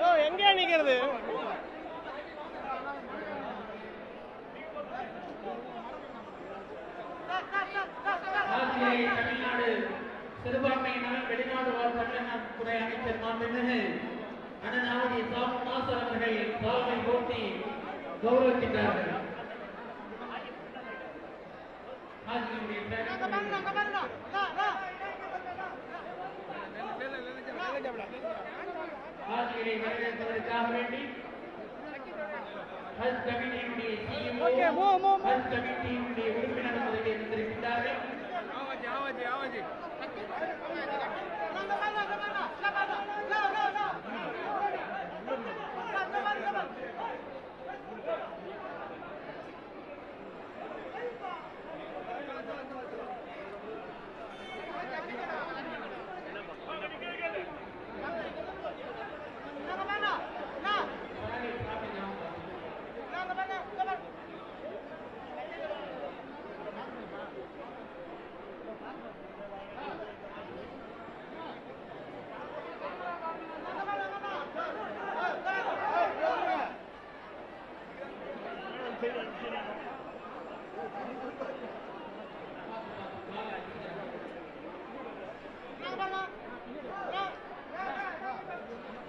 ஓ எங்கே நிக்கிறது ஆசிரியை தமிழ்நாடு சிறுபான்மையினர் வெளிநாடு வாழ் தமிழ்நாடு துறை அமைச்சர் மாண்புமிகு அண்ணன் ஆவடி சாமு நாசர் அவர்கள் தலைமை போட்டி கௌரவிக்கின்றார்கள் ஆசிரியரை வரவேற்பதற்காக வேண்டி ஹஜ் கமிட்டியினுடைய CEO Okay, move, move, move. ஹஜ் கமிட்டியினுடைய உறுப்பினர் முதலில் இருந்திருக்கின்றார்கள் இந்த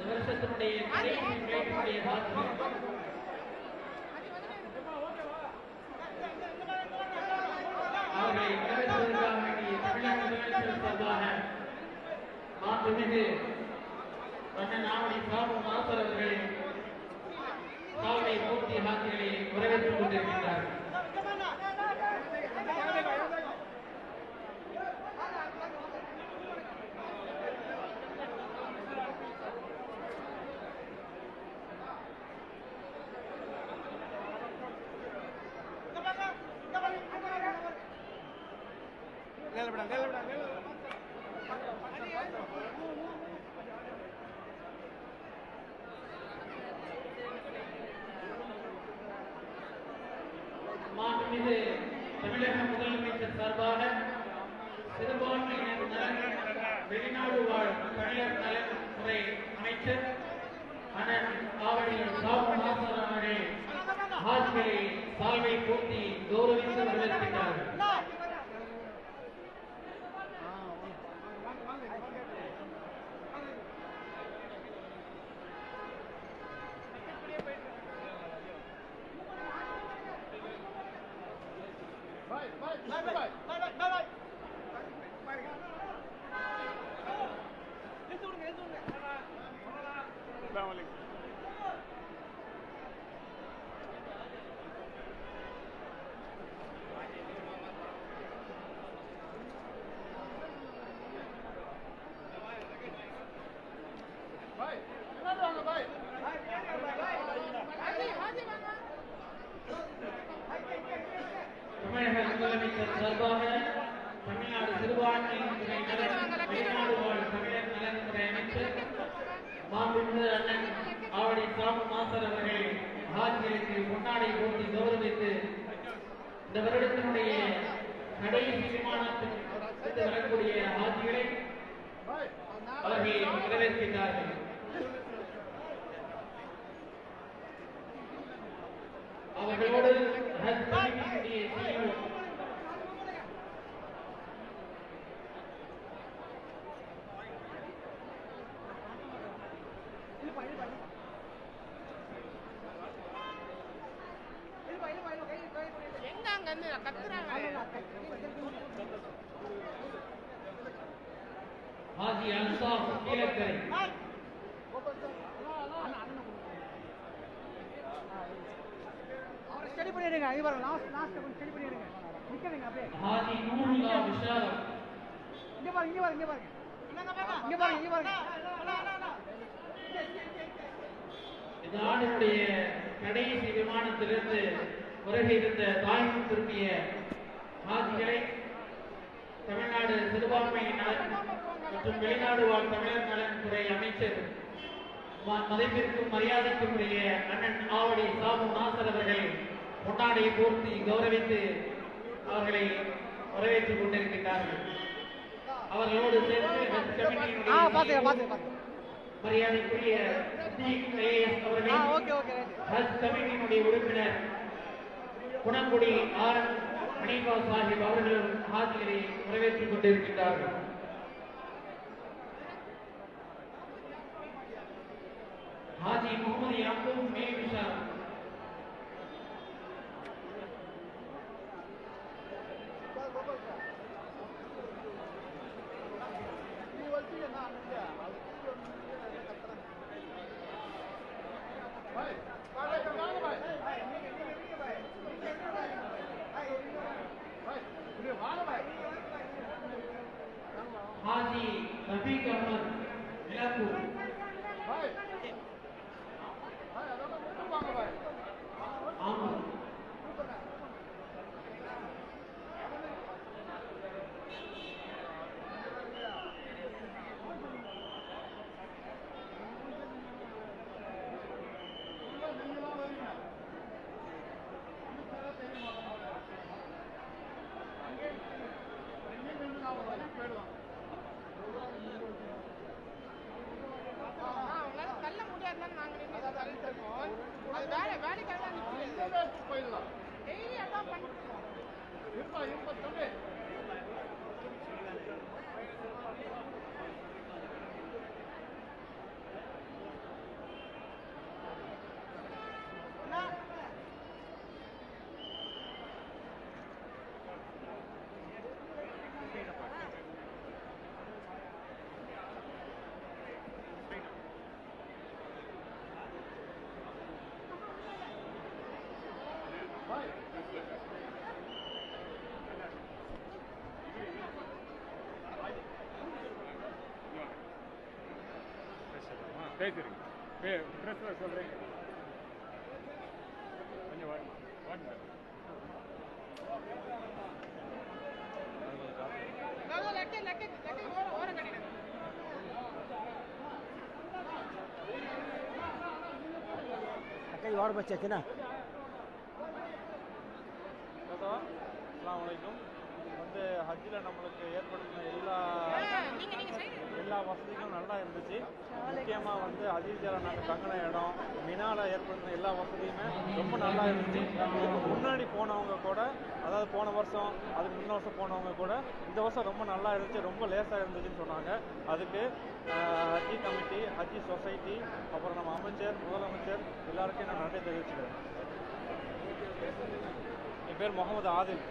வருஷத்தினுடைய கடைசி விளையாட்டினுடைய பாத்திரம் அவர்களை வரவேற்பதற்காக வேண்டிய தமிழக முதலமைச்சர் சார்பாக மாண்புமிகு அவர்களின் சாலை பூர்த்தி ஆசிரியர்களை வரவேற்றுக் கொண்டிருக்கின்றார்கள் நிலப்படா நிலப்படா நிலப்படா மாண்புமிகு தமிழக முதலமைச்சர் சார்பாக சிறுபான்மையினர் நலன் வெளிநாடு வாழ் தமிழர் நலன் துறை அமைச்சர் அண்ணன் ஆவடி சாமு நாசர் அவர்கள் ஹாஜ்களை சால்வை பூர்த்தி கௌரவித்து வரவேற்கின்றார்கள் தமிழக முதலமைச்சர் சார்பாக தமிழ்நாடு சிறுபான்மையினர் துறை நலன் வெளிநாடு வாழ் தமிழர் நலன் துறை அமைச்சர் மாண்புமிகு அண்ணன் ஆவடி சாமு நாசர் அவர்கள் ஹாஜிகளுக்கு முன்னாடி போட்டி கௌரவித்து இந்த வருடத்தினுடைய கடைசி விமானத்தில் வரக்கூடிய ஹாஜிகளை அவர்கள் வரவேற்கின்றார்கள் அவர்களோடு Thank you. CEO எங்க அங்க இருந்து கத்துறாங்க ஹாஜி அன்சார் கீழக்கரை ஸ்டடி பண்ணிடுங்க இது பாருங்க லாஸ்ட் லாஸ்ட் கொஞ்சம் ஸ்டடி பண்ணிடுங்க நிக்காதீங்க அப்படியே ஹாஜி நூருல்லா விஷாலம் இங்க பாருங்க இங்க பாருங்க இங்க பாருங்க இங்க பாருங்க இங்க பாருங்க இந்த ஆண்டினுடைய கடைசி விமானத்திலிருந்து வருகை இருந்த தாயகம் திரும்பிய ஹாஜிகளை தமிழ்நாடு சிறுபான்மையினர் மற்றும் வெளிநாடு வாழ் தமிழர் நலன் துறை அமைச்சர் மதிப்பிற்கும் மரியாதைக்கும் உரிய அண்ணன் ஆவடி சாமு நாசர் அவர்கள் பொன்னாடை போர்த்தி கௌரவித்து அவர்களை வரவேற்றுக் கொண்டிருக்கின்றார்கள். அவர்களோடு சேர்ந்து மரியாதைக்குரிய அவர்கள் கமிட்டியினுடைய உறுப்பினர் குணங்குடி ஆர் ஹனீஃபா சாஹிப் அவர்களும் ஹாஜிகளை வரவேற்றுக் கொண்டிருக்கின்றார்கள். ஹாஜி முகமது யாக்கூப் மே விஷால் Gracias. பேசுறீங்க பே ப்ரெஸ்ஸில் சொல்கிறீங்க கொஞ்சம் வாங்க வாங்க அதாவது லெக்க லெக்க லெக்க ஓரம் ஓரம் கட்டிடுங்க. कई और बच्चे थे ना அஸ்லாம் வலைக்கும் வந்து ஹஜ்ஜில் நம்மளுக்கு ஏற்படுத்தின இருந்துச்சு. முக்கியமாக வந்து அஜீசியாவில் நாங்கள் தங்கின இடம் மினால ஏற்படுத்தின எல்லா வசதியுமே ரொம்ப நல்லா இருந்துச்சு. முன்னாடி போனவங்க கூட அதாவது போன வருஷம் அதுக்கு முன்ன வருஷம் போனவங்க கூட இந்த வருஷம் ரொம்ப நல்லா இருந்துச்சு ரொம்ப லேசாக இருந்துச்சுன்னு சொன்னாங்க. அதுக்கு ஹஜ்ஜி கமிட்டி ஹஜ்ஜி சொசைட்டி அப்புறம் நம்ம அமைச்சர் முதலமைச்சர் எல்லாருக்கும் நான் நன்றி தெரிவிச்சுக்கிறேன். என் பேர் முகமது ஆதில்.